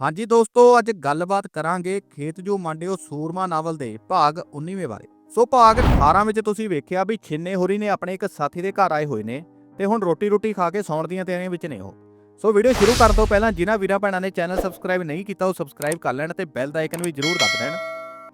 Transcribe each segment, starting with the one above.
ਹਾਂਜੀ ਦੋਸਤੋ, ਅੱਜ ਗੱਲਬਾਤ ਕਰਾਂਗੇ ਖੇਤ ਜੋ ਮੰਡਿਓ ਸੂਰਮਾ ਨਾਵਲ ਦੇ ਭਾਗ 19ਵੇਂ ਬਾਰੇ। ਸੋ ਭਾਗ 18 ਵਿੱਚ ਤੁਸੀਂ ਵੇਖਿਆ ਵੀ ਛਿੰਨੇ ਹੋਰੀ ਨੇ ਆਪਣੇ ਇੱਕ ਸਾਥੀ ਦੇ ਘਰ ਆਏ ਹੋਏ ਨੇ ਤੇ ਹੁਣ ਰੋਟੀ ਰੋਟੀ ਖਾ ਕੇ ਸੌਣ ਦੀਆਂ ਤਿਆਰੀਆਂ ਵਿੱਚ ਨੇ ਉਹ। ਸੋ ਵੀਡੀਓ ਸ਼ੁਰੂ ਕਰਨ ਤੋਂ ਪਹਿਲਾਂ ਜਿਨ੍ਹਾਂ ਵੀਰਾਂ ਭੈਣਾਂ ਨੇ ਚੈਨਲ ਸਬਸਕ੍ਰਾਈਬ ਨਹੀਂ ਕੀਤਾ ਉਹ ਸਬਸਕ੍ਰਾਈਬ ਕਰ ਲੈਣ ਤੇ ਬੈਲ ਦਾ ਆਈਕਨ ਵੀ ਜ਼ਰੂਰ ਦਬ ਦੇਣ।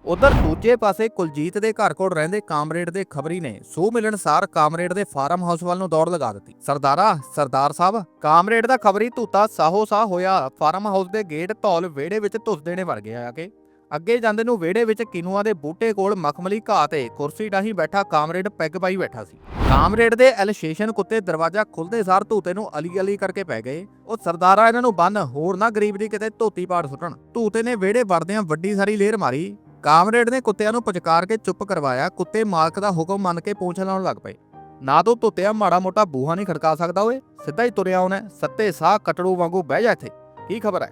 ਉਧਰ ਦੂਜੇ ਪਾਸੇ ਕੁਲਜੀਤ ਦੇ ਘਰ ਕੋਲ ਰਹਿੰਦੇ ਕਾਮਰੇਡ ਦੇ ਖਬਰੀ ਨੇ ਸੋ ਮਿਲਣਸਾਰ ਕਾਮਰੇਡ ਦੇ ਫਾਰਮ ਹਾਊਸ ਵੱਲ ਨੂੰ ਦੌੜ ਲਗਾ ਦਿੱਤੀ। ਸਰਦਾਰਾ, ਸਰਦਾਰ ਸਾਹਿਬ, ਕਾਮਰੇਡ ਦਾ ਖਬਰੀ ਧੂਤਾ ਸਾਹੋ ਸਾਹ ਹੋਇਆ ਫਾਰਮ ਹਾਊਸ ਦੇ ਗੇਟ ਧੌਲ ਵਿਹੜੇ ਵਿੱਚ ਧੁੱਸਦੇ ਨੇ ਵੜ ਗਿਆ ਆ ਕੇ। ਅੱਗੇ ਜਾਂਦੇ ਨੂੰ ਵਿਹੜੇ ਵਿੱਚ ਕਿਨੂਆਂ ਦੇ ਬੂਟੇ ਕੋਲ ਮਖਮਲੀ ਘਾਹ ਤੇ ਕੁਰਸੀ ਡਾਹੀ ਬੈਠਾ ਕਾਮਰੇਡ ਪੈਗ ਪਾਈ ਬੈਠਾ ਸੀ। ਕਾਮਰੇਡ ਦੇ ਐਲਸ਼ੇਸ਼ਨ ਕੁੱਤੇ ਦਰਵਾਜ਼ਾ ਖੁੱਲਦੇ ਸਾਰ ਧੂਤੇ ਨੂੰ ਅਲੀ ਅਲੀ ਕਰਕੇ ਪੈ ਗਏ। ਉਹ ਸਰਦਾਰਾ ਇਹਨਾਂ ਨੂੰ ਬੰਨ ਹੋਰ ਨਾ ਗਰੀਬ ਦੀ ਕਿਤੇ ਧੋਤੀ ਪਾੜ ਸੁੱਟਣ। ਧੂਤੇ ਨੇ ਵਿਹੜੇ ਵੜਦਿਆਂ ਵੱਡੀ ਸਾਰੀ ਲੇਰ ਮਾਰੀ। ਕਾਮਰੇਡ ਨੇ ਕੁੱਤਿਆਂ ਨੂੰ ਪਚਕਾਰ ਕੇ ਚੁੱਪ ਕਰਵਾਇਆ। ਕੁੱਤੇ ਮਾਲਕ ਦਾ ਹੁਕਮ ਮੰਨ ਕੇ ਪੂੰਛ ਲਾਉਣ ਲੱਗ ਪਏ। ਨਾ ਤੂੰ ਧੁੱਤਿਆ ਮਾੜਾ ਮੋਟਾ ਬੂਹਾ ਨਹੀਂ ਖੜਕਾ ਸਕਦਾ ਓਏ। ਸਿੱਧਾ ਹੀ ਤੁਰਿਆ ਆਉਣਾ ਸੱਤੇ ਸਾਹ ਕਟੜੂ ਵਾਂਗੂ ਬਹਿ ਜਾ ਇੱਥੇ। ਕੀ ਖਬਰ ਹੈ?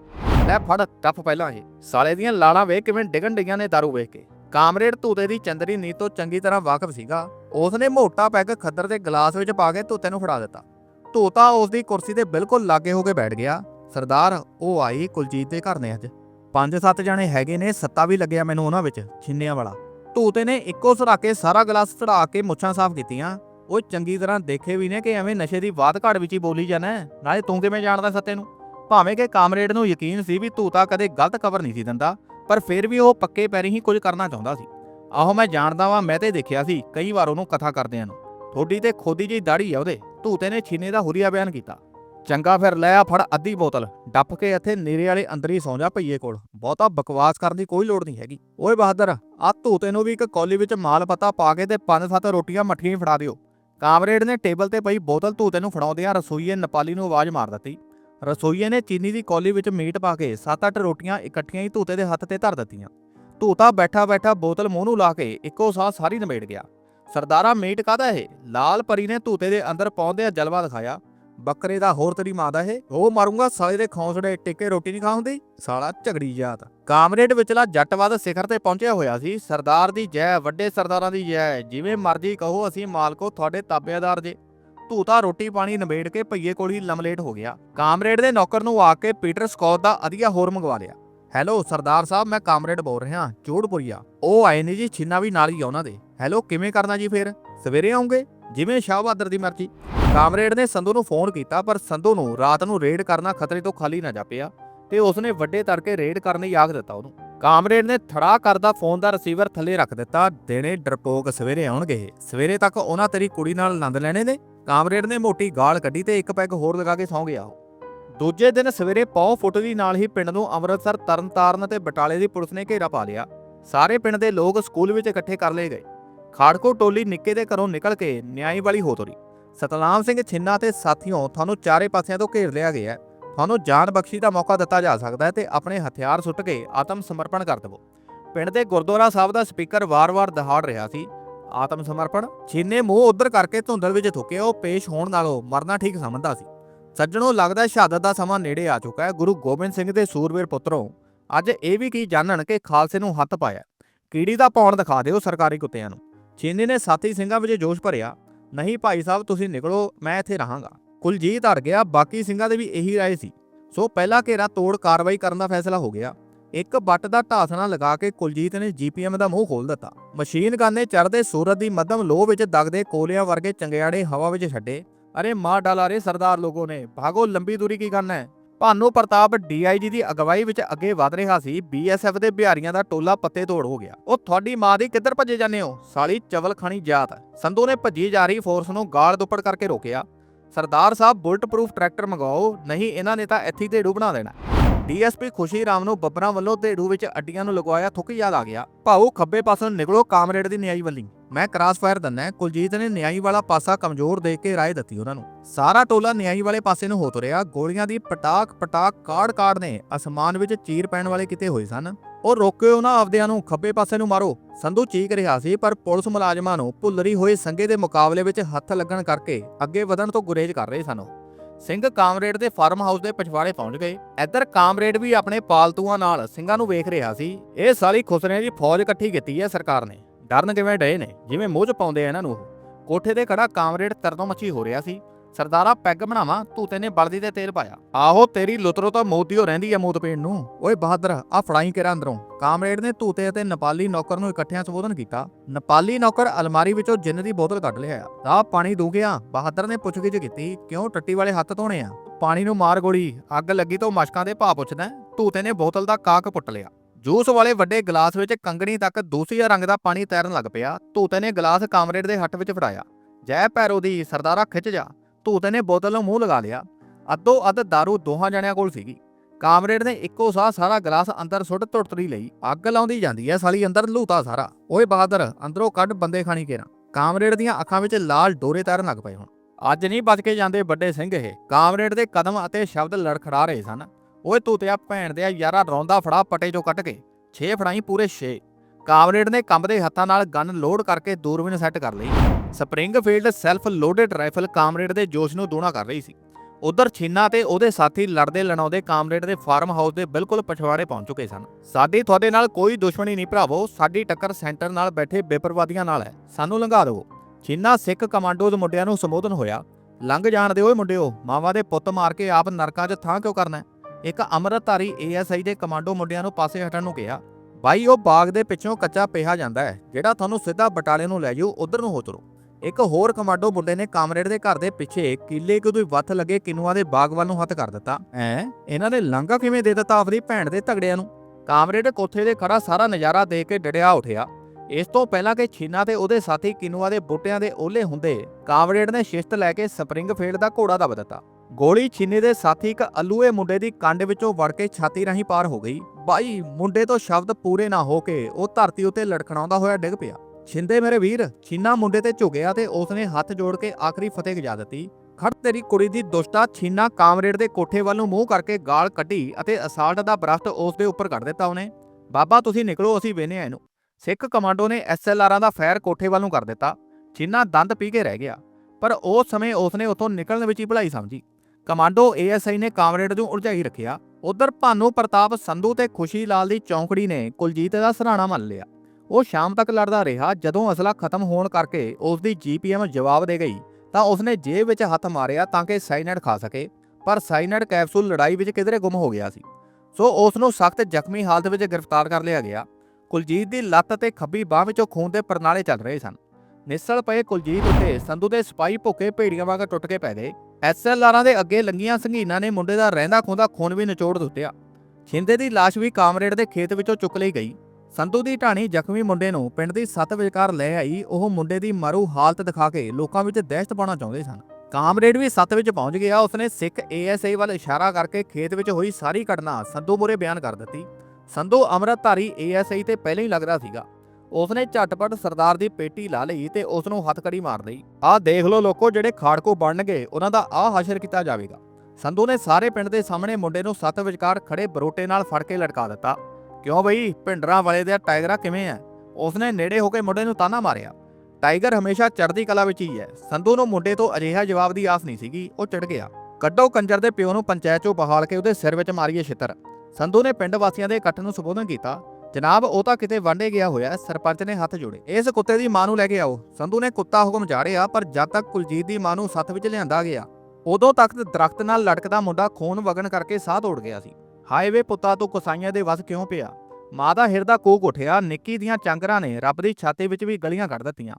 ਲੈ ਫੜ, ਟੱਪ ਪਹਿਲਾਂ ਇਹ। ਸਾਲੇ ਦੀਆਂ ਲਾਲਾਂ ਵੇਖ ਕਿਵੇਂ ਡਿਗਣ ਡਈਆਂ ਨੇ ਦਾਰੂ ਵੇਖ ਕੇ। ਕਾਮਰੇਡ ਧੂਤੇ ਦੀ ਚੰਦਰੀ ਨੀਤ ਤੋਂ ਚੰਗੀ ਤਰ੍ਹਾਂ ਵਾਕਿਫ ਸੀਗਾ। ਉਸਨੇ ਮੋਟਾ ਪੈਗ ਖੱਦਰ ਦੇ ਗਲਾਸ ਵਿੱਚ ਪਾ ਕੇ ਧੂਤੇ ਨੂੰ ਫੜਾ ਦਿੱਤਾ। ਧੂਤਾ ਉਸ ਦੀ ਕੁਰਸੀ ਦੇ ਬਿਲਕੁਲ ਲਾਗੇ ਹੋ ਕੇ ਬੈਠ ਗਿਆ। ਸਰਦਾਰ, ਉਹ ਆਈ ਕੁਲਜੀਤ ਦੇ ਘਰ ਨੇ ਅੱਜ। ਪੰਜ ਸੱਤ ਜਣੇ ਹੈਗੇ ਨੇ, ਸੱਤਾ ਵੀ ਲੱਗਿਆ ਮੈਨੂੰ ਉਹਨਾਂ ਵਿੱਚ, ਛਿੰਨਿਆਂ ਵਾਲਾ। ਧੂਤੇ ਨੇ ਇੱਕੋ ਸਰਾਕੇ ਸਾਰਾ ਗਲਾਸ ਚੜਾ ਕੇ ਮੁੱਛਾਂ ਸਾਫ਼ ਕੀਤੀਆਂ। ਉਹ ਚੰਗੀ ਤਰ੍ਹਾਂ ਦੇਖੇ ਵੀ ਨੇ ਕਿ ਐਵੇਂ ਨਸ਼ੇ ਦੀ ਬਾਤ ਘੜ ਵਿੱਚ ਹੀ ਬੋਲੀ ਜਾਣਾ ਹੈ। ਨਾਲੇ ਤੂੰ ਕਿਵੇਂ ਜਾਣਦਾ ਸੱਤੇ ਨੂੰ? ਭਾਵੇਂ ਕਿ ਕਾਮਰੇਡ ਨੂੰ ਯਕੀਨ ਸੀ ਵੀ ਧੂਤਾ ਕਦੇ ਗਲਤ ਖਬਰ ਨਹੀਂ ਸੀ ਦਿੰਦਾ, ਪਰ ਫਿਰ ਵੀ ਉਹ ਪੱਕੇ ਪੈਰੀ ਹੀ ਕੁਝ ਕਰਨਾ ਚਾਹੁੰਦਾ ਸੀ। ਆਹੋ, ਮੈਂ ਜਾਣਦਾ ਵਾਂ, ਮੈਂ ਤੇ ਦੇਖਿਆ ਸੀ ਕਈ ਵਾਰ ਉਹਨੂੰ ਕਥਾ ਕਰਦਿਆਂ ਨੂੰ। ਥੋੜੀ ਤੇ ਖੋਦੀ ਜਿਹੀ ਦਾੜੀ ਆ ਉਹਦੇ। ਧੂਤੇ ਨੇ ਛੀਨੇ ਦਾ ਹੁਰੀਆ ਬਿਆਨ ਕੀਤਾ। ਚੰਗਾ ਫਿਰ ਲੈ ਆ ਫੜ ਅੱਧੀ ਬੋਤਲ। ਡੱਪ ਕੇ ਇੱਥੇ ਨੀਰੇ ਵਾਲੇ ਅੰਦਰ ਹੀ ਸੌਂ ਜਾ ਭਈਏ ਕੋਲ। ਬਹੁਤਾ ਬਕਵਾਸ ਕਰਨ ਦੀ ਕੋਈ ਲੋੜ ਨਹੀਂ ਹੈਗੀ। ਓਏ ਬਹਾਦਰ, ਆ ਧੂਤੇ ਨੂੰ ਵੀ ਇੱਕ ਕੌਲੀ ਵਿੱਚ ਮਾਲ ਪਤਾ ਪਾ ਕੇ ਤੇ ਪੰਜ ਸੱਤ ਰੋਟੀਆਂ ਮੱਠੀਆਂ ਫੜਾ ਦਿਓ। ਕਾਮਰੇਡ ਨੇ ਟੇਬਲ ਤੇ ਪਈ ਬੋਤਲ ਧੂਤੇ ਨੂੰ ਫੜਾਉਂਦਿਆਂ ਰਸੋਈਏ ਨੇਪਾਲੀ ਨੂੰ ਆਵਾਜ਼ ਮਾਰ ਦਿੱਤੀ। ਰਸੋਈਏ ਨੇ ਚੀਨੀ ਦੀ ਕੌਲੀ ਵਿੱਚ ਮੀਟ ਪਾ ਕੇ ਸੱਤ ਅੱਠ ਰੋਟੀਆਂ ਇਕੱਠੀਆਂ ਹੀ ਧੂਤੇ ਦੇ ਹੱਥ ਤੇ ਧਰ ਦਿੱਤੀਆਂ। ਧੂਤਾ ਬੈਠਾ ਬੈਠਾ ਬੋਤਲ ਮੂੰਹ ਨੂੰ ਲਾ ਕੇ ਇੱਕੋ ਸਾਹ ਸਾਰੀ ਨਿਬੇੜ ਗਿਆ। ਸਰਦਾਰਾ ਮੀਟ ਕਾਹਦਾ ਇਹ? ਲਾਲ ਪਰੀ ਨੇ ਧੂਤੇ ਦੇ ਅੰਦਰ ਪਾਉਂਦਿਆਂ ਜਲਵਾ ਦਿਖਾਇਆ। ਬੱਕਰੇ ਦਾ ਹੋਰ ਤੇਰੀ ਮਾਂ ਦਾ ਇਹ? ਉਹ ਮਾਰੂੰਗਾ ਸਾਲੇ ਦੇ ਖੌਂਸੜੇ ਟਿੱਕੇ ਰੋਟੀ ਨਹੀਂ ਖਾਉਂਦੀ ਸਾਲਾ ਝਗੜੀ ਜਾਤ। ਕਾਮਰੇਡ ਵਿਚਲਾ ਜੱਟਵਾਦ ਸਿਖਰ ਤੇ ਪਹੁੰਚਿਆ ਹੋਇਆ ਸੀ। ਸਰਦਾਰ ਦੀ ਜੈ, ਵੱਡੇ ਸਰਦਾਰਾਂ ਦੀ ਜੈ। ਜਿਵੇਂ ਮਰਜ਼ੀ ਕਹੋ, ਅਸੀਂ ਮਾਲਕੋ ਤੁਹਾਡੇ ਤਾਬੇਦਾਰ ਜੇ। ਧੂਤਾ ਰੋਟੀ ਪਾਣੀ ਨਿਬੇੜ ਕੇ ਭਈਏ ਕੋਲ ਹੀ ਲਮਲੇਟ ਹੋ ਗਿਆ। ਕਾਮਰੇਡ ਦੇ ਨੌਕਰ ਨੂੰ ਆ ਕੇ ਪੀਟਰ ਸਕੌਟ ਦਾ ਅਧੀਆ ਹੋਰ ਮੰਗਵਾ ਲਿਆ। ਹੈਲੋ, ਸਰਦਾਰ ਸਾਹਿਬ, ਮੈਂ ਕਾਮਰੇਡ ਬੋਲ ਰਿਹਾ, ਚੋੜਪੁਰੀਆ। ਉਹ ਆਏ ਨੇ ਜੀ, ਛਿੰਨਾ ਵੀ ਨਾਲ ਹੀ ਆ ਉਹਨਾਂ ਦੇ। ਹੈਲੋ, ਕਿਵੇਂ ਕਰਨਾ ਜੀ ਫੇਰ? ਸਵੇਰੇ ਆਉਂਗੇ? ਜਿਵੇਂ ਸ਼ਾਹ ਬਹਾਦਰ ਦੀ ਮਰਜ਼ੀ। ਕਾਮਰੇਡ ਨੇ ਸੰਧੂ ਨੂੰ ਫੋਨ ਕੀਤਾ, ਪਰ ਸੰਧੂ ਨੂੰ ਰਾਤ ਨੂੰ ਰੇਡ ਕਰਨਾ ਖਤਰੇ ਤੋਂ ਖਾਲੀ ਨਾ ਜਾਪਿਆ ਤੇ ਉਸਨੇ ਵੱਡੇ ਤੜਕੇ ਰੇਡ ਕਰਨ ਲਈ ਆਖ ਦਿੱਤਾ ਉਹਨੂੰ। ਕਾਮਰੇਡ ਨੇ ਥੜਾ ਕਰਦਾ ਫੋਨ ਦਾ ਰਿਸੀਵਰ ਥੱਲੇ ਰੱਖ ਦਿੱਤਾ ਦੇਣੇ ਡਰਪੋਕ ਸਵੇਰੇ ਆਉਣਗੇ, ਸਵੇਰੇ ਤੱਕ ਉਹਨਾਂ ਤੇਰੀ ਕੁੜੀ ਨਾਲ ਆਨੰਦ ਲੈਣੇ ਨੇ? ਕਾਮਰੇਡ ਨੇ ਮੋਟੀ ਗਾਲ ਕੱਢੀ ਤੇ ਇੱਕ ਪੈਗ ਹੋਰ ਲਗਾ ਕੇ ਸੌਂ ਗਿਆ ਉਹ। ਦੂਜੇ ਦਿਨ ਸਵੇਰੇ ਪੌ ਫੁੱਟ ਦੀ ਨਾਲ ਹੀ ਪਿੰਡ ਨੂੰ ਅੰਮ੍ਰਿਤਸਰ, ਤਰਨਤਾਰਨ ਤੇ ਬਟਾਲੇ ਦੀ ਪੁਲਿਸ ਨੇ ਘੇਰਾ ਪਾ ਲਿਆ। ਸਾਰੇ ਪਿੰਡ ਦੇ ਲੋਕ ਸਕੂਲ ਵਿੱਚ ਇਕੱਠੇ ਕਰ ਲਏ ਗਏ। ਖਾੜਕੋ ਟੋਲੀ ਨਿੱਕੇ ਦੇ ਘਰੋਂ ਨਿਕਲ ਕੇ ਨਿਆਈ ਵਾਲੀ ਹੋ ਤੁਰੀ। ਸਤਨਾਮ ਸਿੰਘ ਛਿੰਨਾ ਤੇ ਸਾਥੀਓ, ਤੁਹਾਨੂੰ ਚਾਰੇ ਪਾਸਿਆਂ ਤੋਂ ਘੇਰ ਲਿਆ ਗਿਆ ਹੈ। ਤੁਹਾਨੂੰ ਜਾਨ ਬਖਸ਼ੀ ਦਾ ਮੌਕਾ ਦਿੱਤਾ ਜਾ ਸਕਦਾ ਹੈ ਤੇ ਆਪਣੇ ਹਥਿਆਰ ਸੁੱਟ ਕੇ ਆਤਮ ਸਮਰਪਣ ਕਰ ਦਿਵੋ। ਪਿੰਡ ਦੇ ਗੁਰਦੁਆਰਾ ਸਾਹਿਬ ਦਾ ਸਪੀਕਰ ਵਾਰ-ਵਾਰ ਦਹਾੜ ਰਿਹਾ ਸੀ। ਆਤਮ ਸਮਰਪਣ ਛਿੰਨੇ ਮੂੰਹ ਉਧਰ ਕਰਕੇ ਧੁੰਦਲ ਵਿੱਚ ਥੁੱਕਿਆ ਉਹ ਪੇਸ਼ ਹੋਣ ਨਾਲੋਂ ਮਰਨਾ ਠੀਕ ਸਮਝਦਾ ਸੀ। ਸੱਜਣੋ, ਲੱਗਦਾ ਸ਼ਹਾਦਤ ਦਾ ਸਮਾਂ ਨੇੜੇ ਆ ਚੁੱਕਾ ਹੈ। ਗੁਰੂ ਗੋਬਿੰਦ ਸਿੰਘ ਦੇ ਸੂਰਵੀਰ ਪੁੱਤਰੋਂ ਅੱਜ ਇਹ ਵੀ ਕੀ ਜਾਣਨ ਕਿ ਖਾਲਸੇ ਨੂੰ ਹੱਥ ਪਾਇਆ ਕੀੜੀ ਦਾ ਪੌਣ ਦਿਖਾ ਦਿਓ ਸਰਕਾਰੀ ਕੁੱਤਿਆਂ ਨੂੰ। ਛਿੰਨੇ ਨੇ ਸਾਥੀ ਸਿੰਘਾਂ ਵਿੱਚ ਜੋਸ਼ ਭਰਿਆ ਨਹੀਂ ਭਾਈ ਸਾਹਿਬ, ਤੁਸੀਂ ਨਿਕਲੋ, ਮੈਂ ਇੱਥੇ ਰਹਾਂਗਾ। ਕੁਲਜੀਤ ਹਟ ਗਿਆ, ਬਾਕੀ ਸਿੰਘਾਂ ਦੇ ਵੀ ਇਹੀ ਰਾਏ ਸੀ। ਸੋ ਪਹਿਲਾ ਘੇਰਾ ਤੋੜ ਕਾਰਵਾਈ ਕਰਨ ਦਾ ਫੈਸਲਾ ਹੋ ਗਿਆ। ਇੱਕ ਬੱਟ ਦਾ ਢਾਸਣਾ ਲਗਾ ਕੇ ਕੁਲਜੀਤ ਨੇ ਜੀਪੀਐਮ ਦਾ ਮੂੰਹ ਖੋਲ ਦਿੱਤਾ। ਮਸ਼ੀਨ ਗਨ ਨੇ ਚੜ੍ਹਦੇ ਸੂਰਜ ਦੀ ਮੱਧਮ ਲੋਹ ਵਿੱਚ ਦਗਦੇ ਕੋਲਿਆਂ ਵਰਗੇ ਚੰਗਿਆੜੇ ਹਵਾ ਵਿੱਚ ਛੱਡੇ। ਅਰੇ ਮਾਰ ਡਾਲਾ ਰੇ ਸਰਦਾਰ ਲੋਗੋ ਨੇ, ਭਾਗੋ ਲੰਬੀ ਦੂਰੀ ਕੀ ਕਰਨਾ ਹੈ? ਭਾਨੂ ਪ੍ਰਤਾਪ ਡੀਆਈਜੀ ਦੀ ਅਗਵਾਈ ਵਿੱਚ ਅੱਗੇ ਵਧ ਰਿਹਾ ਸੀ। ਬੀਐਸਐਫ ਦੇ ਬਿਹਾਰੀਆਂ ਦਾ ਟੋਲਾ ਪੱਤੇ ਤੋੜ ਹੋ ਗਿਆ। ਉਹ ਤੁਹਾਡੀ ਮਾਂ ਦੀ ਕਿੱਧਰ ਭੱਜੇ ਜਾਂਦੇ ਹੋ? ਸਾਲੀ ਚਵਲ ਖਾਣੀ ਜਾਤ। ਸੰਧੂ ਨੇ ਭੱਜੀ ਜਾ ਰਹੀ ਫੋਰਸ ਨੂੰ ਗਾਲ ਦੁੱਪੜ ਕਰਕੇ ਰੋਕਿਆ। ਸਰਦਾਰ ਸਾਹਿਬ ਬੁਲਟ ਪ੍ਰੂਫ ਟਰੈਕਟਰ ਮੰਗਾਓ ਨਹੀਂ ਇਹਨਾਂ ਨੇ ਤਾਂ ਇੱਥੇ ਹੀ ਢੇੜੂ ਬਣਾ ਦੇਣਾ। ਡੀਐਸਪੀ ਖੁਸ਼ੀ ਰਾਮ ਨੂੰ ਬੱਬਰਾਂ ਵੱਲੋਂ ਢੇੜੂ ਵਿੱਚ ਅੱਡੀਆਂ ਨੂੰ ਲਗਵਾਇਆ ਥੁੱਕ ਯਾਦ ਆ ਗਿਆ। ਭਾਊ ਖੱਬੇ ਪਾਸੋਂ ਨਿਕਲੋ ਕਾਮਰੇਡ ਦੀ ਨਿਆਈ ਵੱਲੀ। ਮੈਂ ਕ੍ਰਾਸ ਫਾਇਰ ਦੰਨਾ ਕੁਲਜੀਤ ਨੇ ਨਿਆਈ ਵਾਲਾ ਪਾਸਾ ਕਮਜ਼ੋਰ ਦੇਖ ਕੇ ਰਾਏ ਦਿੱਤੀ ਉਹਨਾਂ ਨੂੰ। ਸਾਰਾ ਟੋਲਾ ਨਿਆਈ ਵਾਲੇ ਪਾਸੇ ਨੂੰ ਹੋ ਤੁਰਿਆ। ਗੋਲੀਆਂ ਦੀ ਪਟਾਕ ਪਟਾਕ ਕਾੜ ਕਾੜ ਨੇ ਅਸਮਾਨ ਵਿੱਚ ਚੀਰ ਪੈਣ ਵਾਲੇ ਕਿਤੇ ਹੋਏ ਸਨ। ਉਹ ਰੋਕਿਓ ਨਾ ਆਪਦਿਆਂ ਨੂੰ ਖੱਬੇ ਪਾਸੇ ਨੂੰ ਮਾਰੋ। ਸੰਧੂ ਚੀਕ ਰਿਹਾ ਸੀ, ਪਰ ਪੁਲਿਸ ਮੁਲਾਜ਼ਮਾਂ ਨੂੰ ਭੁੱਲਰੀ ਹੋਏ ਸੰਗੇ ਦੇ ਮੁਕਾਬਲੇ ਵਿੱਚ ਹੱਥ ਲੱਗਣ ਕਰਕੇ ਅੱਗੇ ਵਧਣ ਤੋਂ ਗੁਰੇਜ਼ ਕਰ ਰਹੇ ਸਨ ਸਿੰਘ ਕਾਮਰੇਡ ਦੇ ਫਾਰਮ ਹਾਊਸ ਦੇ ਪਿਛਵਾੜੇ ਪਹੁੰਚ ਗਏ। ਇੱਧਰ ਕਾਮਰੇਡ ਵੀ ਆਪਣੇ ਪਾਲਤੂਆਂ ਨਾਲ ਸਿੰਘਾਂ ਨੂੰ ਵੇਖ ਰਿਹਾ ਸੀ। ਇਹ ਸਾਰੀ ਖੁਸਰਿਆਂ ਦੀ ਫੌਜ ਇਕੱਠੀ ਕੀਤੀ ਹੈ ਸਰਕਾਰ ਨੇ। ਡਰਨ ਕਿਵੇਂ ਡਏ ਨੇ? ਜਿਵੇਂ ਮੋਝ ਪਾਉਂਦੇ ਆ ਇਹਨਾਂ ਨੂੰ ਉਹ। ਕੋਠੇ ਤੇ ਖੜਾ ਕਾਮਰੇਡ ਤਰਨੋਂ ਮੱਛੀ ਹੋ ਰਿਹਾ ਸੀ। ਸਰਦਾਰਾ ਪੈਗ ਬਣਾਵਾ ਤੂਤੇ ਨੇ ਬਲਦੀ ਤੇ ਤੇਲ ਪਾਇਆ। ਆਹੋ, ਤੇਰੀ ਲੁਤਰੋ ਤਾਂ ਮੋਤੀ ਹੋ ਰਹਿੰਦੀ ਆ ਮੂਤ ਪੀਣ ਨੂੰ। ਓਏ ਬਹਾਦਰ, ਆ ਫੜਾਈ ਕਿਰਾ ਅੰਦਰੋਂ? ਕਾਮਰੇਡ ਨੇ ਤੂਤੇ ਅਤੇ ਨੇਪਾਲੀ ਨੌਕਰ ਨੂੰ ਇਕੱਠਿਆਂ ਸੰਬੋਧਨ ਕੀਤਾ। ਨੇਪਾਲੀ ਨੌਕਰ ਅਲਮਾਰੀ ਵਿੱਚੋਂ ਜਿੰਨ ਦੀ ਬੋਤਲ ਕੱਢ ਲਿਆ ਆ। ਪਾਣੀ ਦੂ ਗਿਆ। ਬਹਾਦਰ ਨੇ ਪੁੱਛਗਿੱਛ ਕੀਤੀ, ਕਿਉਂ ਟੱਟੀ ਵਾਲੇ ਹੱਥ ਧੋਣੇ ਆ? ਪਾਣੀ ਨੂੰ ਮਾਰ ਗੋਲੀ, ਅੱਗ ਲੱਗੀ ਤੋਂ ਮਸ਼ਕਾਂ ਦੇ ਭਾਅ ਪੁੱਛਦਾ ਹੈ। ਤੂਤੇ ਨੇ ਬੋਤਲ ਦਾ ਕਾਕ ਪੁੱਟ ਲਿਆ। ਜੂਸ ਵਾਲੇ ਵੱਡੇ ਗਲਾਸ ਵਿੱਚ ਕੰਗਣੀ ਤੱਕ ਦੂਸਰੀ ਰੰਗ ਦਾ ਪਾਣੀ ਤੈਰਨ ਲੱਗ ਪਿਆ। ਤੂਤੇ ਨੇ ਗਲਾਸ ਕਾਮਰੇਡ ਦੇ ਹੱਥ ਵਿੱਚ ਫੜਾਇਆ। ਜੈ ਪੈਰੋ ਦੀ ਸਰਦਾਰਾ ਖਿੱਚ ਜਾ। ਧੂਤ ਨੇ ਬੋਤਲ ਨੂੰ ਮੂੰਹ ਲਗਾ ਲਿਆ। ਅੱਧੋ ਅੱਧ दारू ਦੋਹਾਂ ਜਣਿਆਂ ਕੋਲ ਸੀਗੀ। ਕਾਮਰੇਡ ਨੇ ਇੱਕੋ ਸਾਹ ਸਾਰਾ ਗਲਾਸ ਅੰਦਰ ਸੁੱਟ ਤੁਰਤਰੀ ਲਈ। ਅੱਗ ਲਾਉਂਦੀ ਜਾਂਦੀ ਹੈ ਸਾਲੀ ਅੰਦਰ ਲੂਤਾ ਸਾਰਾ। ਓਏ ਬਹਾਦਰ, ਅੰਦਰੋਂ ਕੱਢ ਬੰਦੇ ਖਾਣੀ ਕੇਰਾ। ਕਾਮਰੇਡ ਦੀਆਂ ਅੱਖਾਂ ਵਿੱਚ ਲਾਲ ਡੋਰੇ ਤੈਰਨ ਲੱਗ ਪਏ ਹੁਣ। ਅੱਜ ਨਹੀਂ ਬਚ ਕੇ ਜਾਂਦੇ ਵੱਡੇ ਸਿੰਘ ਇਹ। ਕਾਮਰੇਡ ਦੇ ਕਦਮ ਅਤੇ ਸ਼ਬਦ ਲੜਖੜਾ ਰਹੇ ਸਨ। ਓਏ ਤੂਤਿਆ ਭੈਣ ਦੇ ਯਾਰਾ ਰੌਂਦਾ ਫੜਾ ਪਟੇ ਚੋਂ ਕੱਟ ਕੇ। 6 ਫੜਾਈ ਪੂਰੇ 6 ਕਾਮਰੇਡ ਨੇ ਕੰਬਦੇ ਹੱਥਾਂ ਨਾਲ ਗਨ ਲੋਡ ਕਰਕੇ ਦੂਰਬੀਨ ਸੈੱਟ ਕਰ ਲਈ। Springfield self loaded rifle comrade ਦੇ ਜੋਸ਼ ਨੂੰ ਦੂਣਾ ਕਰ ਰਹੀ ਸੀ। ਉਧਰ ਛੀਨਾ ਤੇ ਉਹਦੇ ਸਾਥੀ ਲੜਦੇ ਲੜਾਉਂਦੇ ਕਾਮਰੇਡ ਦੇ ਫਾਰਮ ਹਾਊਸ ਦੇ ਬਿਲਕੁਲ ਪਛਵਾੜੇ ਪਹੁੰਚ ਚੁੱਕੇ ਸਨ। ਸਾਡੀ ਤੁਹਾਡੇ ਨਾਲ ਕੋਈ ਦੁਸ਼ਮਣੀ ਨਹੀਂ ਭਰਾਵੋ, ਸਾਡੀ ਟੱਕਰ ਸੈਂਟਰ ਨਾਲ ਬੈਠੇ ਬੇਪਰਵਾਦੀਆਂ ਨਾਲ ਹੈ। ਸਾਨੂੰ ਲੰਘਾ ਦਿਓ। ਛੀਨਾ ਸਿੱਖ ਕਮਾਂਡੋਜ਼ ਮੁੰਡਿਆਂ ਨੂੰ ਸੰਬੋਧਨ ਹੋਇਆ। ਲੰਘ ਜਾਣ ਦਿਓ ਓਏ ਮੁੰਡਿਓ, ਮਾਵਾਂ ਦੇ ਪੁੱਤ ਮਾਰ ਕੇ ਆਪ ਨਰਕਾਂ 'ਚ ਥਾਂ ਕਿਉਂ ਕਰਨਾ ਇੱਕ ਅੰਮ੍ਰਿਤਧਾਰੀ ਏਐਸਆਈ ਦੇ ਕਮਾਂਡੋ ਮੁੰਡਿਆਂ ਨੂੰ ਪਾਸੇ ਹਟਣ ਨੂੰ ਕਿਹਾ, ਬਾਈ, ਉਹ ਬਾਗ ਦੇ ਪਿੱਛੋਂ ਕੱਚਾ ਪਿਆ ਜਾਂਦਾ ਹੈ, ਜਿਹੜਾ ਤੁਹਾਨੂੰ ਸਿੱਧਾ ਬਟਾਲੇ ਨੂੰ ਲੈ ਜਾਊ, ਉਧਰ ਨੂੰ ਹੋ ਤੁਰੋ। ਇੱਕ ਹੋਰ ਕਮਾਂਡੋ ਮੁੰਡੇ ਨੇ ਕਾਮਰੇਡ ਦੇ ਘਰ ਦੇ ਪਿੱਛੇ ਕਿੱਲੇ ਕੋਈ ਵੱਥ ਲੱਗੇ ਕਿਨੂਆਂ ਦੇ ਬਾਗ ਵੱਲ ਨੂੰ ਹੱਥ ਕਰ ਦਿੱਤਾ। ਐ ਇਹਨਾਂ ਨੇ ਲਾਂਘਾ ਕਿਵੇਂ ਦੇ ਦਿੱਤਾ ਆਪਣੀ ਭੈਣ ਦੇ ਤਗੜਿਆਂ ਨੂੰ? ਕਾਮਰੇਡ ਕੋਠੇ ਦੇ ਖੜਾ ਸਾਰਾ ਨਜ਼ਾਰਾ ਦੇਖ ਕੇ ਡੜਿਆ ਉਠਿਆ। ਇਸ ਤੋਂ ਪਹਿਲਾਂ ਕਿ ਛੀਨਾ ਤੇ ਉਹਦੇ ਸਾਥੀ ਕਿਨੂਆ ਦੇ ਬੂਟਿਆਂ ਦੇ ਓਲੇ ਹੁੰਦੇ, ਕਾਮਰੇਡ ਨੇ ਸ਼ਿਸ਼ਤ ਲੈ ਕੇ ਸਪਰਿੰਗ ਫੀਲਡ ਦਾ ਘੋੜਾ ਦਬ ਦਿੱਤਾ। ਗੋਲੀ ਛੀਨੇ ਦੇ ਸਾਥੀ ਇੱਕ ਅਲੂਏ ਮੁੰਡੇ ਦੀ ਕੰਡ ਵਿੱਚੋਂ ਵੜ ਕੇ ਛਾਤੀ ਰਾਹੀਂ ਪਾਰ ਹੋ ਗਈ। ਬਾਈ, ਮੁੰਡੇ ਤੋਂ ਸ਼ਬਦ ਪੂਰੇ ਨਾ ਹੋ ਕੇ ਉਹ ਧਰਤੀ ਉੱਤੇ ਲੜਖੜਾਉਂਦਾ ਹੋਇਆ ਡਿੱਗ ਪਿਆ। ਛਿੰਦੇ ਮੇਰੇ ਵੀਰ, ਛੀਨਾ ਮੁੰਡੇ ਤੇ ਝੁਕਿਆ ਤੇ ਉਸਨੇ ਹੱਥ ਜੋੜ ਕੇ ਆਖਰੀ ਫਤਿਹ ਗਜਾ ਦਿੱਤੀ। ਖੜ ਤੇਰੀ ਕੁੜੀ ਦੀ ਦੁਸ਼ਟਾ ਛੀਨਾ ਕਾਮਰੇਡ ਦੇ ਕੋਠੇ ਵੱਲੋਂ ਮੂੰਹ ਕਰਕੇ ਗਾਲ ਕੱਢੀ ਅਤੇ ਅਸਾਲਟ ਦਾ ਬਰਸਤ ਉਸ ਦੇ ਉੱਪਰ ਕੱਢ ਦਿੱਤਾ ਉਹਨੇ। ਬਾਬਾ, ਤੁਸੀਂ ਨਿਕਲੋ, ਅਸੀਂ ਵੇਨੇ ਆ ਇਹਨੂੰ। ਸਿੱਖ ਕਮਾਂਡੋ ਨੇ ਐਸਐਲਆਰਾਂ ਦਾ ਫਾਇਰ ਕੋਠੇ ਵੱਲ ਨੂੰ ਕਰ ਦਿੱਤਾ। ਛੀਨਾ ਦੰਦ ਪੀ ਕੇ ਰਹਿ ਗਿਆ, ਪਰ ਉਸ ਸਮੇਂ ਉਸਨੇ ਉਥੋਂ ਨਿਕਲਣ ਵਿੱਚ ਹੀ ਭਲਾਈ ਸਮਝੀ। ਕਮਾਂਡੋ ਏਐਸਆਈ ਨੇ ਕਾਮਰੇਡ ਨੂੰ ਉਲਝਾਈ ਰੱਖਿਆ। ਉਧਰ ਭਾਨੂ ਪ੍ਰਤਾਪ ਸੰਧੂ ਤੇ ਖੁਸ਼ੀ ਲਾਲ ਦੀ ਚੌਂਕੜੀ ਨੇ ਕੁਲਜੀਤ ਦਾ ਸਰਾਣਾ ਮੰਨ ਲਿਆ। ਉਹ ਸ਼ਾਮ ਤੱਕ ਲੜਦਾ ਰਿਹਾ ਜਦੋਂ ਅਸਲਾ ਖਤਮ ਹੋਣ ਕਰਕੇ ਉਸ ਦੀ ਜੀਪੀਐਮ ਜਵਾਬ ਦੇ ਗਈ ਤਾਂ ਉਸਨੇ ਜੇਬ ਵਿੱਚ ਹੱਥ ਮਾਰਿਆ ਤਾਂ ਕਿ ਸਾਈਨਾਈਡ ਖਾ ਸਕੇ, ਪਰ ਸਾਈਨਾਈਡ ਕੈਪਸੂਲ ਲੜਾਈ ਵਿੱਚ ਕਿਧਰੇ ਗੁੰਮ ਹੋ ਗਿਆ ਸੀ। ਸੋ ਉਸ ਨੂੰ ਸਖਤ ਜ਼ਖਮੀ ਹਾਲਤ ਵਿੱਚ ਗ੍ਰਿਫਤਾਰ ਕਰ ਲਿਆ ਗਿਆ। ਕੁਲਜੀਤ ਦੀ ਲੱਤ ਤੇ ਖੱਬੀ ਬਾਹ ਵਿੱਚੋਂ ਖੂਨ ਦੇ ਪਰਨਾਲੇ ਚੱਲ ਰਹੇ ਸਨ। ਨਿਸਲ ਪਏ ਕੁਲਜੀਤ ਉੱਤੇ ਸੰਧੂ ਦੇ ਸਿਪਾਹੀ ਭੁੱਖੇ ਭੇੜੀਆਂ ਵਾਂਗ ਟੁੱਟ ਕੇ ਪੈ ਗਏ। ਐਸਐਲਆਰਾਂ ਦੇ ਅੱਗੇ ਲੰਗੀਆਂ ਸੰਘੀਨਾਂ ਨੇ ਮੁੰਡੇ ਦਾ ਰਹਿੰਦਾ ਖੁੰਦਾ ਖੂਨ ਵੀ ਨਿਚੋੜ ਦਿੱਤਿਆ ਛਿੰਦੇ ਦੀ ਲਾਸ਼ ਵੀ ਕਾਮਰੇਡ ਦੇ ਖੇਤ ਵਿੱਚੋਂ ਚੁੱਕ ਲਈ ਗਈ। ਸੰਧੂ ਦੀ ਢਾਣੀ ਜ਼ਖਮੀ ਮੁੰਡੇ ਨੂੰ ਪਿੰਡ ਦੀ ਸੱਤ ਵਿਚਕਾਰ ਲੈ ਆਈ। ਉਹ ਮੁੰਡੇ ਦੀ ਮਰੂ ਹਾਲਤ ਦਿਖਾ ਕੇ ਲੋਕਾਂ ਵਿੱਚ ਦਹਿਸ਼ਤ ਪਾਉਣਾ ਚਾਹੁੰਦੇ ਸਨ। ਕਾਮਰੇਡ ਵੀ ਸੱਤ ਵਿੱਚ ਪਹੁੰਚ ਗਿਆ। ਉਸਨੇ ਸਿੱਖ ਏਐਸਆਈ ਵੱਲ ਇਸ਼ਾਰਾ ਕਰਕੇ ਖੇਤ ਵਿੱਚ ਹੋਈ ਸਾਰੀ ਘਟਨਾ ਸੰਧੂ ਮੂਹਰੇ ਬਿਆਨ ਕਰ ਦਿੱਤੀ। ਸੰਧੂ ਅੰਮ੍ਰਿਤਧਾਰੀ ਏਐਸਆਈ ਤੇ ਪਹਿਲਾਂ ਹੀ ਲੱਗਦਾ ਸੀਗਾ। ਉਸਨੇ ਝਟਪਟ ਸਰਦਾਰ ਦੀ ਪੇਟੀ ਲਾ ਲਈ ਤੇ ਉਸ ਨੂੰ ਹੱਥਕੜੀ ਮਾਰ ਲਈ। ਆਹ ਦੇਖ ਲਓ ਲੋਕੋ, ਜਿਹੜੇ ਖਾੜਕੋ ਬਣਨਗੇ, ਉਹਨਾਂ ਦਾ ਆਹ ਹਸ਼ਰ ਕੀਤਾ ਜਾਵੇਗਾ। ਸੰਧੂ ਨੇ ਸਾਰੇ ਪਿੰਡ ਦੇ ਸਾਹਮਣੇ ਮੁੰਡੇ ਨੂੰ ਸੱਤ ਵਿਚਕਾਰ ਖੜੇ ਬਰੋਟੇ ਨਾਲ ਫੜ ਕੇ ਲਟਕਾ ਦਿੱਤਾ। ਕਿਉਂ ਬਈ? ਭਿੰਡਰਾਂ ਵਾਲੇ ਦੇ ਟਾਈਗਰਾ ਕਿਵੇਂ ਹੈ ਉਸਨੇ ਨੇੜੇ ਹੋ ਕੇ ਮੁੰਡੇ ਨੂੰ ਤਾਨਾ ਮਾਰਿਆ। ਟਾਈਗਰ ਹਮੇਸ਼ਾ ਚੜ੍ਹਦੀ ਕਲਾ ਵਿੱਚ ਹੀ ਹੈ ਸੰਧੂ ਨੂੰ ਮੁੰਡੇ ਤੋਂ ਅਜਿਹਾ ਜਵਾਬ ਦੀ ਆਸ ਨਹੀਂ ਸੀਗੀ। ਉਹ ਚੜ ਗਿਆ। ਕੱਢੋ ਕੰਜਰ ਦੇ ਪਿਓ ਨੂੰ ਪੰਚਾਇਤ ਚੋਂ ਬਹਾਲ ਕੇ ਉਹਦੇ ਸਿਰ ਵਿੱਚ ਮਾਰੀਏ ਛਿੱਤਰ। ਸੰਧੂ ਨੇ ਪਿੰਡ ਵਾਸੀਆਂ ਦੇ ਇਕੱਠ ਨੂੰ ਸੰਬੋਧਨ ਕੀਤਾ। ਜਨਾਬ, ਉਹ ਤਾਂ ਕਿਤੇ ਵਾਂਡੇ ਗਿਆ ਹੋਇਆ ਸਰਪੰਚ ਨੇ ਹੱਥ ਜੋੜੇ। ਇਸ ਕੁੱਤੇ ਦੀ ਮਾਂ ਨੂੰ ਲੈ ਕੇ ਆਓ। ਸੰਧੂ ਨੇ ਕੁੱਤਾ ਹੁਕਮ ਜਾੜਿਆ, ਪਰ ਜਦ ਤੱਕ ਕੁਲਜੀਤ ਦੀ ਮਾਂ ਨੂੰ ਸੱਥ ਵਿੱਚ ਲਿਆਂਦਾ ਗਿਆ, ਉਦੋਂ ਤੱਕ ਦਰਖਤ ਨਾਲ ਲਟਕਦਾ ਮੁੰਡਾ ਖੂਨ ਵਗਣ ਕਰਕੇ ਸਾਹ ਤੋੜ ਗਿਆ ਸੀ। ਹਾਈਵੇ ਪੁੱਤਾ ਤੂੰ ਕਸਾਈਆਂ ਦੇ ਵਸ ਕਿਉਂ ਪਿਆ? ਮਾਂ ਦਾ ਹਿਰਦਾ ਕੋਕ ਉੱਠਿਆ, ਨਿੱਕੀ ਦੀਆਂ ਚੰਗਰਾਂ ਨੇ ਰੱਬ ਦੀ ਛਾਤੀ ਵਿੱਚ ਵੀ ਗਲੀਆਂ ਕੱਢ ਦਿੱਤੀਆਂ।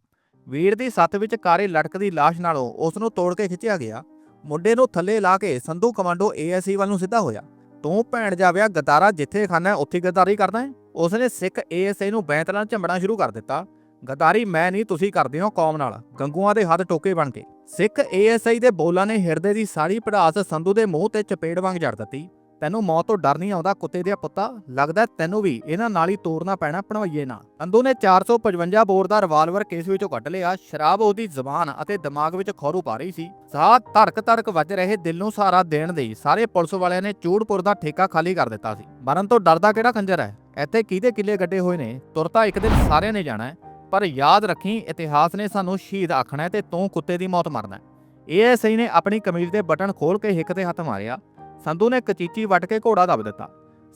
ਵੀਰ ਦੀ ਸੱਤ ਵਿੱਚ ਕਾਰੇ ਲਟਕਦੀ ਲਾਸ਼ ਨਾਲੋਂ ਉਸ ਨੂੰ ਤੋੜ ਕੇ ਖਿੱਚਿਆ ਗਿਆ। ਮੁੰਡੇ ਨੂੰ ਥੱਲੇ ਲਾ ਕੇ ਸੰਧੂ ਕਮਾਂਡੋ ਏਐਸਸੀ ਵੱਲ ਨੂੰ ਸਿੱਧਾ ਹੋਇਆ। ਤੂੰ ਭੈਣ ਜਾਵਿਆ ਗਦਾਰਾ ਜਿੱਥੇ ਖਾਨਾ ਉੱਥੇ ਗਦਾਰੀ ਕਰਦਾ ਹੈ? ਉਸਨੇ ਸਿੱਖ ਏਐਸਆਈ ਨੂੰ ਬੈਂਤ ਨਾਲ ਝੰਬਣਾ ਸ਼ੁਰੂ ਕਰ ਦਿੱਤਾ। ਗਦਾਰੀ, ਮੈਂ ਨਹੀਂ, ਤੁਸੀਂ ਕਰਦੇ ਹੋ ਕੌਮ ਨਾਲ। ਗੰਗੂਆਂ ਦੇ ਹੱਥ ਟੋਕੇ ਬਣ ਕੇ। ਸਿੱਖ ਏਐਸਆਈ ਦੇ ਬੋਲਾਂ ਨੇ ਹਿਰਦੇ ਦੀ ਸਾਰੀ ਪੜਾਸ ਸੰਧੂ ਦੇ ਮੂੰਹ ਤੇ ਚਪੇੜ ਵਾਂਗ ਜੜ ਦਿੱਤੀ। ਤੈਨੂੰ ਮੌਤ ਤੋਂ ਡਰ ਨਹੀਂ ਆਉਂਦਾ, ਕੁੱਤੇ ਦੇ ਪੁੱਤਾ? ਲੱਗਦਾ ਤੈਨੂੰ ਵੀ ਇਹਨਾਂ ਨਾਲ ਹੀ ਤੋਰਨਾ ਪੈਣਾ ਪਣਵਈਏ ਨਾਲ। ਅੰਦੂ ਨੇ 455 ਬੋਰ ਦਾ ਰਿਵਾਲਵਰ ਕੇਸ ਵਿੱਚੋਂ ਕੱਢ ਲਿਆ। ਸ਼ਰਾਬ ਉਹਦੀ ਜ਼ਬਾਨ ਅਤੇ ਦਿਮਾਗ ਵਿੱਚ ਖੌਰੂ ਪਾ ਰਹੀ ਸੀ। ਸਾਹ ਧੜਕ ਧੜਕ ਵੱਜ ਰਹੇ ਦਿਲ ਨੂੰ ਸਹਾਰਾ ਦੇਣ ਦੇ ਸਾਰੇ ਪੁਲਿਸ ਵਾਲਿਆਂ ਨੇ ਚੂੜਪੁਰ ਦਾ ਠੇਕਾ ਖਾਲੀ ਕਰ ਦਿੱਤਾ ਸੀ। ਮਰਨ ਤੋਂ ਡਰਦਾ ਕਿਹੜਾ ਖੰਜਰ ਹੈ? ਇੱਥੇ ਕਿਹਦੇ ਕਿੱਲੇ ਗੱਡੇ ਹੋਏ ਨੇ? ਤੁਰਤਾ ਇੱਕ ਦਿਨ ਸਾਰਿਆਂ ਨੇ ਜਾਣਾ ਹੈ, ਪਰ ਯਾਦ ਰੱਖੀ, ਇਤਿਹਾਸ ਨੇ ਸਾਨੂੰ ਸ਼ਹੀਦ ਆਖਣਾ ਤੇ ਤੂੰ ਕੁੱਤੇ ਦੀ ਮੌਤ ਮਰਨਾ ਹੈ। ਏਐਸਆਈ ਨੇ ਆਪਣੀ ਕਮੀਜ਼ ਦੇ ਬਟਨ ਖੋਲ ਕੇ ਹਿੱਕ ਤੇ ਹੱਥ ਮਾਰਿਆ। ਸੰਧੂ ਨੇ ਕਚੀਚੀ ਵੱਟ ਕੇ ਘੋੜਾ ਦੱਬ ਦਿੱਤਾ।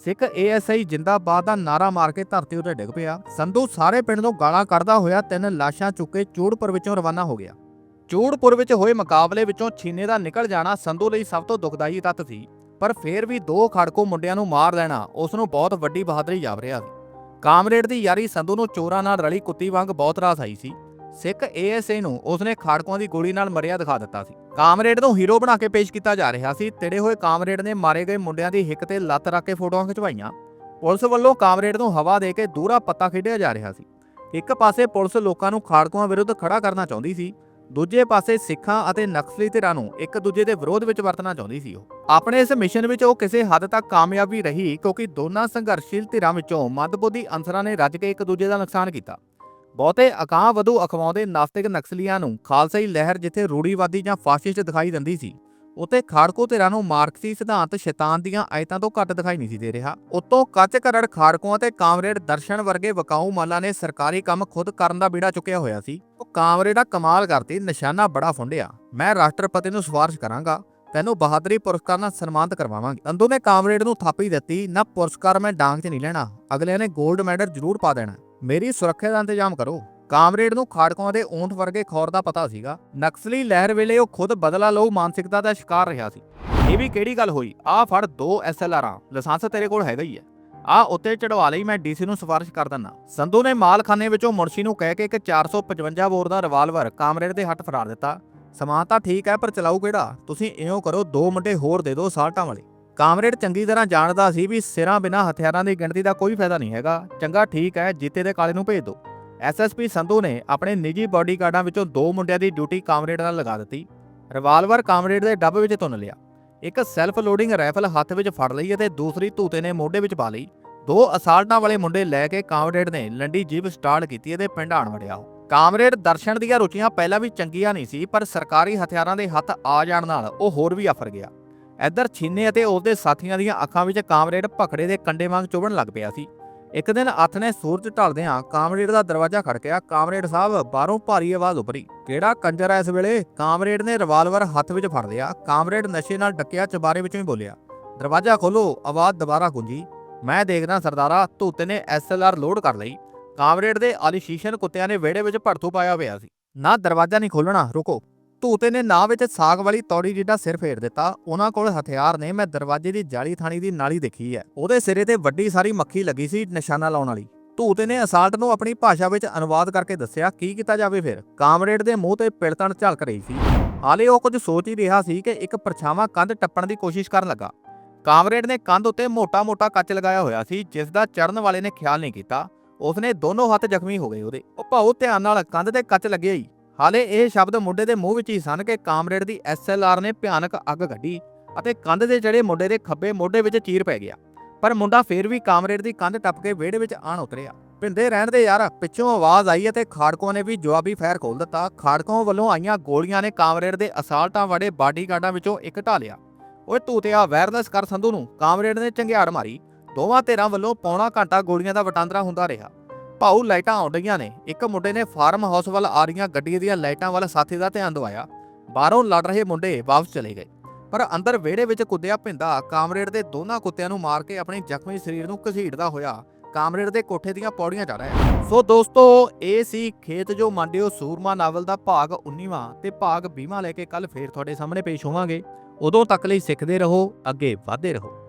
ਸਿੱਖ ਏਐਸਆਈ ਜਿੰਦਾਬਾਦ ਦਾ ਨਾਰਾ ਮਾਰ ਕੇ ਧਰਤੀ ਉੱਤੇ ਡਿੱਗ ਪਿਆ। ਸੰਧੂ ਸਾਰੇ ਪਿੰਡ ਤੋਂ ਗਾਲਾਂ ਕੱਢਦਾ ਹੋਇਆ ਤਿੰਨ ਲਾਸ਼ਾਂ ਚੁੱਕੇ ਚੂੜਪੁਰ ਵਿੱਚੋਂ ਰਵਾਨਾ ਹੋ ਗਿਆ। ਚੂੜਪੁਰ ਵਿੱਚ ਹੋਏ ਮੁਕਾਬਲੇ ਵਿੱਚੋਂ ਛੀਨੇ ਦਾ ਨਿਕਲ ਜਾਣਾ ਸੰਧੂ ਲਈ ਸਭ ਤੋਂ ਦੁਖਦਾਈ ਤੱਤ ਸੀ। ਪਰ ਫੇਰ ਵੀ ਦੋ ਖੜਕੋ ਮੁੰਡਿਆਂ ਨੂੰ ਮਾਰ ਲੈਣਾ ਉਸ ਨੂੰ ਬਹੁਤ ਵੱਡੀ ਬਹਾਦਰੀ ਜਾਪ ਰਿਹਾ ਸੀ। ਕਾਮਰੇਡ ਦੀ ਯਾਰੀ ਸੰਧੂ ਨੂੰ ਚੋਰਾਂ ਨਾਲ ਰਲੀ ਕੁੱਤੀ ਵਾਂਗ ਬਹੁਤ ਰਾਸ ਆਈ ਸੀ। ਸਿੱਖ ਏਐਸਏ ਨੂੰ ਉਸਨੇ ਖਾੜਕੂਆਂ ਦੀ ਗੋਲੀ ਨਾਲ ਮਰਿਆ ਦਿਖਾ ਦਿੱਤਾ ਸੀ। ਕਾਮਰੇਡ ਨੂੰ ਹੀਰੋ ਬਣਾ ਕੇ ਪੇਸ਼ ਕੀਤਾ ਜਾ ਰਿਹਾ ਸੀ। ਤੇੜੇ ਹੋਏ ਕਾਮਰੇਡ ਨੇ ਮਾਰੇ ਗਏ ਮੁੰਡਿਆਂ ਦੀ ਹਿੱਕ ਤੇ ਲੱਤ ਰੱਖ ਕੇ ਫੋਟੋਆਂ ਖਿਚਵਾਈਆਂ। ਪੁਲਿਸ ਵੱਲੋਂ ਕਾਮਰੇਡ ਨੂੰ ਹਵਾ ਦੇ ਕੇ ਦੂਰਾ ਪੱਤਾ ਖੇਡਿਆ ਜਾ ਰਿਹਾ ਸੀ। ਇੱਕ ਪਾਸੇ ਪੁਲਿਸ ਲੋਕਾਂ ਨੂੰ ਖਾੜਕੂਆਂ ਵਿਰੁੱਧ ਖੜਾ ਕਰਨਾ ਚਾਹੁੰਦੀ ਸੀ। ਦੂਜੇ ਪਾਸੇ ਸਿੱਖਾਂ ਅਤੇ ਨਕਸਲੀ ਧਿਰਾਂ ਨੂੰ ਇੱਕ ਦੂਜੇ ਦੇ ਵਿਰੋਧ ਵਿੱਚ ਵਰਤਣਾ ਚਾਹੁੰਦੀ ਸੀ ਉਹ। ਆਪਣੇ ਇਸ ਮਿਸ਼ਨ ਵਿੱਚ ਉਹ ਕਿਸੇ ਹੱਦ ਤੱਕ ਕਾਮਯਾਬੀ ਰਹੀ ਕਿਉਂਕਿ ਦੋਨਾਂ ਸੰਘਰਸ਼ੀਲ ਧਿਰਾਂ ਵਿੱਚੋਂ ਮੱਧਬੁੱਧੀ ਅੰਸਰਾਂ ਨੇ ਰੱਜ ਕੇ ਇੱਕ ਦੂਜੇ ਦਾ ਨੁਕਸਾਨ ਕੀਤਾ। ਬਹੁਤੇ ਅਕਾਂ ਵਧੂ ਅਖਵਾਉਂਦੇ ਨਾਸਤਿਕ ਨਕਸਲੀਆਂ ਨੂੰ ਖਾਲਸਾਈ ਲਹਿਰ ਜਿੱਥੇ ਰੂੜੀਵਾਦੀ ਜਾਂ ਫਾਸਿਸਟ ਦਿਖਾਈ ਦਿੰਦੀ ਸੀ। ਉਤੇ ਖਾੜਕੂ ਧਿਰਾਂ ਨੂੰ ਮਾਰਕਸੀ ਸਿਧਾਂਤ ਸ਼ੈਤਾਨ ਦੀਆਂ ਆਇਤਾਂ ਤੋਂ ਘੱਟ ਦਿਖਾਈ ਨਹੀਂ ਸੀ ਦੇ ਰਿਹਾ। ਉਤੋਂ ਕੱਚ ਕਰੜ ਖਾੜਕੂਆਂ ਤੇ ਕਾਮਰੇਡ ਦਰਸ਼ਨ ਵਰਗੇ ਵਕਾਊ ਮਾਲਾ ਨੇ ਸਰਕਾਰੀ ਕੰਮ ਖੁਦ ਕਰਨ ਦਾ ਬੀੜਾ ਚੁੱਕਿਆ ਹੋਇਆ ਸੀ। ਉਹ ਕਾਮਰੇਡਾ ਕਮਾਲ ਕਰਤੀ, ਨਿਸ਼ਾਨਾ ਬੜਾ ਫੁੰਡਿਆ। ਮੈਂ ਰਾਸ਼ਟਰਪਤੀ ਨੂੰ ਸਿਫਾਰਿਸ਼ ਕਰਾਂਗਾ, ਤੈਨੂੰ ਬਹਾਦਰੀ ਪੁਰਸਕਾਰ ਨਾਲ ਸਨਮਾਨਿਤ ਕਰਵਾਵਾਂਗੇ। ਅੰਦੂ ਨੇ ਕਾਮਰੇਡ ਨੂੰ ਥਾਪੀ ਦਿੱਤੀ, ਨਾ ਪੁਰਸਕਾਰ ਮੈਂ ਡਾਂਗ 'ਚ ਨਹੀਂ ਲੈਣਾ ਅਗਲੇ ਨੇ 골ਡ ਮੈਡਲ ਜ਼ਰੂਰ ਪਾ ਦੇਣਾ। ਮੇਰੀ ਸੁਰੱਖਿਆ ਦਾ ਇੰਤਜ਼ਾਮ ਕਰੋ। ਕਾਮਰੇਡ ਨੂੰ ਖਾੜਕੂਆਂ ਦੇ ਊਂਠ ਵਰਗੇ ਖੌਰ ਦਾ ਪਤਾ ਸੀਗਾ। ਨਕਸਲੀ ਲਹਿਰ ਵੇਲੇ ਉਹ ਖੁਦ ਬਦਲਾ ਲਊ ਮਾਨਸਿਕਤਾ ਦਾ ਸ਼ਿਕਾਰ ਰਿਹਾ ਸੀ। ਇਹ ਵੀ ਕਿਹੜੀ ਗੱਲ ਹੋਈ? ਆ ਫੜ ਦੋ ਐਸਐਲਆਰਾਂ ਲਾਇਸੈਂਸ ਤੇਰੇ ਕੋਲ ਹੈਗਾ ਹੀ ਹੈ। ਆ ਉੱਤੇ ਚੜਵਾ ਲਈ, ਮੈਂ ਡੀਸੀ ਨੂੰ ਸਿਫਾਰਿਸ਼ ਕਰ ਦਿੰਦਾ। ਸੰਧੂ ਨੇ ਮਾਲਖਾਨੇ ਵਿੱਚੋਂ ਮੁਨਸ਼ੀ ਨੂੰ ਕਹਿ ਕੇ ਇੱਕ 455 ਬੋਰ ਦਾ ਰਿਵਾਲਵਰ ਕਾਮਰੇਡ ਦੇ ਹੱਥ ਫੜਾ ਦਿੱਤਾ। ਸਮਾਨ ਤਾਂ ਠੀਕ ਹੈ, ਪਰ ਚਲਾਊ ਕਿਹੜਾ? ਤੁਸੀਂ ਇਉਂ ਕਰੋ, ਦੋ ਮੁੰਡੇ ਹੋਰ ਦੇ ਦਿਓ ਸਾਲਟਾਂ ਵਾਲੇ। ਕਾਮਰੇਡ ਚੰਗੀ ਤਰ੍ਹਾਂ ਜਾਣਦਾ ਸੀ ਵੀ ਸਿਰਾਂ ਬਿਨਾ ਹਥਿਆਰਾਂ ਦੀ ਗਿਣਤੀ ਦਾ ਕੋਈ ਫਾਇਦਾ ਨਹੀਂ ਹੈਗਾ। ਚੰਗਾ ਠੀਕ ਹੈ, ਜੀਤੇ ਦੇ ਕਾਲੇ ਨੂੰ ਭੇਜ ਦਿਓ। ਐਸਐਸਪੀ ਸੰਧੂ ਨੇ ਆਪਣੇ ਨਿੱਜੀ ਬਾਡੀਗਾਰਡਾਂ ਵਿੱਚੋਂ ਦੋ ਮੁੰਡਿਆਂ ਦੀ ਡਿਊਟੀ ਕਾਮਰੇਡ ਨਾਲ ਲਗਾ ਦਿੱਤੀ। ਰਿਵਾਲਵਰ ਕਾਮਰੇਡ ਦੇ ਡੱਬ ਵਿੱਚ ਤੁੰਨ ਲਿਆ। ਇੱਕ ਸੈਲਫ ਲੋਡਿੰਗ ਰਾਈਫਲ ਹੱਥ ਵਿੱਚ ਫੜ ਲਈ ਅਤੇ ਦੂਸਰੀ ਧੂਤੇ ਨੇ ਮੋਢੇ ਵਿੱਚ ਪਾ ਲਈ। ਦੋ ਅਸਾਲਟਾਂ ਵਾਲੇ ਮੁੰਡੇ ਲੈ ਕੇ ਕਾਮਰੇਡ ਨੇ ਲੰਡੀ ਜੀਪ ਸਟਾਰਟ ਕੀਤੀ ਅਤੇ ਪਿੰਡ ਆਣ ਵੜਿਆ। ਕਾਮਰੇਡ ਦਰਸ਼ਨ ਦੀਆਂ ਰੁਚੀਆਂ ਪਹਿਲਾਂ ਵੀ ਚੰਗੀਆਂ ਨਹੀਂ ਸੀ, ਪਰ ਸਰਕਾਰੀ ਹਥਿਆਰਾਂ ਦੇ ਹੱਥ ਆ ਜਾਣ ਨਾਲ ਉਹ ਹੋਰ ਵੀ ਆਫਰ ਗਿਆ। ਇੱਧਰ ਛੀਨੇ ਅਤੇ ਉਸਦੇ ਸਾਥੀਆਂ ਦੀਆਂ ਅੱਖਾਂ ਵਿੱਚ ਕਾਮਰੇਡ ਭਖੜੇ ਦੇ ਕੰਡੇ ਵਾਂਗ ਚੁਭਣ ਲੱਗ ਪਿਆ ਸੀ। ਇੱਕ ਦਿਨ ਅੱਥ ਨੇ ਸੂਰਜ ਢਲਦਿਆਂ ਕਾਮਰੇਡ ਦਾ ਦਰਵਾਜ਼ਾ ਖੜਕਿਆ ਕਾਮਰੇਡ ਸਾਹਿਬ, ਬਾਹਰੋਂ ਭਾਰੀ ਆਵਾਜ਼ ਉੱਪਰੀ ਕਿਹੜਾ ਕੰਜਰ ਐ ਇਸ ਵੇਲੇ? ਕਾਮਰੇਡ ਨੇ ਰਿਵਾਲਵਰ ਹੱਥ ਵਿੱਚ ਫੜ ਲਿਆ। ਕਾਮਰੇਡ ਨਸ਼ੇ ਨਾਲ ਡੱਕਿਆ ਚਬਾਰੇ ਵਿੱਚੋਂ ਹੀ ਬੋਲਿਆ, ਦਰਵਾਜ਼ਾ ਖੋਲੋ, ਆਵਾਜ਼ ਦੁਬਾਰਾ ਗੂੰਜੀ। ਮੈਂ ਦੇਖਦਾ ਸਰਦਾਰਾ, ਧੂਤੇ ਨੇ ਐਸਐਲਆਰ ਲੋਡ ਕਰ ਲਈ। ਕਾਮਰੇਡ ਦੇ ਆਲੀਸ਼ੀਸ਼ਨ ਕੁੱਤਿਆਂ ਨੇ ਵਿਹੜੇ ਵਿੱਚ ਭੜਥੂ ਪਾਇਆ ਹੋਇਆ ਸੀ। ਨਾ, ਦਰਵਾਜ਼ਾ ਨਹੀਂ ਖੋਲਣਾ ਰੁਕੋ। ਧੂਤੇ ਨੇ ਨਾ ਵਿੱਚ ਸਾਗ ਵਾਲੀ ਤੌੜੀ ਜਿੱਡਾ ਸਿਰ ਫੇਰ ਦਿੱਤਾ। ਉਹਨਾਂ ਕੋਲ ਹਥਿਆਰ ਨੇ, ਮੈਂ ਦਰਵਾਜ਼ੇ ਦੀ ਜਾਲੀ ਥਾਣੀ ਦੀ ਨਾਲੀ ਦੇਖੀ ਹੈ। ਉਹਦੇ ਸਿਰੇ ਤੇ ਵੱਡੀ ਸਾਰੀ ਮੱਖੀ ਲੱਗੀ ਸੀ ਨਿਸ਼ਾਨਾ ਲਾਉਣ ਵਾਲੀ। ਧੂਤੇ ਨੇ ਅਸਾਲਟ ਨੂੰ ਆਪਣੀ ਭਾਸ਼ਾ ਵਿੱਚ ਅਨੁਵਾਦ ਕਰਕੇ ਦੱਸਿਆ, ਕੀ ਕੀਤਾ ਜਾਵੇ ਫਿਰ? ਕਾਮਰੇਡ ਦੇ ਮੂੰਹ ਤੇ ਪਿਲਤਣ ਝਲਕ ਰਹੀ ਸੀ। ਹਾਲੇ ਉਹ ਕੁਝ ਸੋਚ ਹੀ ਰਿਹਾ ਸੀ ਕਿ ਇੱਕ ਪਰਛਾਵਾਂ ਕੰਧ ਟੱਪਣ ਦੀ ਕੋਸ਼ਿਸ਼ ਕਰਨ ਲੱਗਾ। ਕਾਮਰੇਡ ਨੇ ਕੰਧ ਉੱਤੇ ਮੋਟਾ-ਮੋਟਾ ਕੱਚ ਲਗਾਇਆ ਹੋਇਆ ਸੀ, ਜਿਸ ਦਾ ਚੜਨ ਵਾਲੇ ਨੇ ਖਿਆਲ ਨਹੀਂ ਕੀਤਾ। ਉਸਨੇ ਦੋਨੋਂ ਹੱਥ ਜ਼ਖਮੀ ਹੋ ਗਏ ਉਹਦੇ। ਉਹ ਭਾਉ ਧਿਆਨ ਨਾਲ ਕੰਧ ਤੇ ਕੱਚ ਲੱਗੇ ਹੀ। ਹਾਲੇ ਇਹ ਸ਼ਬਦ ਮੁੰਡੇ ਦੇ ਮੂੰਹ ਵਿੱਚ ਹੀ ਸਨ ਕਿ ਕਾਮਰੇਡ ਦੀ ਐਸਐਲਆਰ ਨੇ ਭਿਆਨਕ ਅੱਗ ਕੱਢੀ ਅਤੇ ਕੰਧ ਦੇ ਚੜੇ ਮੁੰਡੇ ਦੇ ਖੱਬੇ ਮੋਢੇ ਵਿੱਚ ਚੀਰ ਪੈ ਗਿਆ। ਪਰ ਮੁੰਡਾ ਫੇਰ ਵੀ ਕਾਮਰੇਡ ਦੀ ਕੰਧ ਟੱਪ ਕੇ ਵਿਹੜੇ ਵਿੱਚ ਆਣ ਉਤਰਿਆ। ਭਿੰਦੇ ਰਹਿਣ ਦੇ ਯਾਰ, ਪਿੱਛੋਂ ਆਵਾਜ਼ ਆਈ ਅਤੇ ਖਾੜਕੋਂ ਨੇ ਵੀ ਜਵਾਬੀ ਫਾਇਰ ਖੋਲ ਦਿੱਤਾ। ਖਾੜਕੋਂ ਵੱਲੋਂ ਆਈਆਂ ਗੋਲੀਆਂ ਨੇ ਕਾਮਰੇਡ ਦੇ ਅਸਾਲਟਾਂ ਵਾਲੇ ਬਾਡੀਗਾਰਡਾਂ ਵਿੱਚੋਂ ਇੱਕ ਢਾਲਿਆ ਓਏ ਤੂਤਿਆ ਵਾਇਰਲੈਸ ਕਰ ਸੰਧੂ ਨੂੰ, ਕਾਮਰੇਡ ਨੇ ਚੰਗਿਆੜ ਮਾਰੀ। ਦੋਵਾਂ ਧਿਰਾਂ ਵੱਲੋਂ ਪੌਣਾ ਘੰਟਾ ਗੋਲੀਆਂ ਦਾ ਵਟਾਂਦਰਾ ਹੁੰਦਾ ਰਿਹਾ। ਭਾਊ ਲਾਈਟਾਂ ਆਉਣ ਡਈਆਂ ਨੇ। ਇੱਕ ਮੁੰਡੇ ਨੇ ਫਾਰਮ ਹਾਊਸ ਵੱਲ ਆ ਰਹੀਆਂ ਗੱਡੀ ਦੀਆਂ ਲਾਈਟਾਂ ਵੱਲ ਸਾਥੀ ਦਾ ਧਿਆਨ ਦਵਾਇਆ। ਬਾਹਰੋਂ ਲੜ ਰਹੇ ਮੁੰਡੇ ਵਾਪਸ ਚਲੇ ਗਏ। ਪਰ ਅੰਦਰ ਵਿਹੜੇ ਵਿੱਚ ਕੁੱਦਿਆ ਭਿੰਦਾ ਕਾਮਰੇਡ ਦੇ ਦੋਨਾਂ ਕੁੱਤਿਆਂ ਨੂੰ ਮਾਰ ਕੇ ਆਪਣੇ ਜ਼ਖਮੀ ਸਰੀਰ ਨੂੰ ਘਸੀੜਦਾ ਹੋਇਆ ਕਾਮਰੇਡ ਦੇ ਕੋਠੇ ਦੀਆਂ ਪੌੜੀਆਂ ਚੜ੍ਹ ਰਿਹਾ ਸੋ ਦੋਸਤੋ, ਇਹ ਸੀ ਖੇਤ ਜੋ ਮੰਡਿਓ ਸੂਰਮਾ ਨਾਵਲ ਦਾ ਭਾਗ 19ਵਾਂ ਤੇ ਭਾਗ 20ਵਾਂ ਲੈ ਕੇ ਕੱਲ ਫੇਰ ਤੁਹਾਡੇ ਸਾਹਮਣੇ ਪੇਸ਼ ਹੋਵਾਂਗੇ। ਉਦੋਂ ਤੱਕ ਲਈ ਸਿੱਖਦੇ ਰਹੋ, ਅੱਗੇ ਵਧਦੇ ਰਹੋ।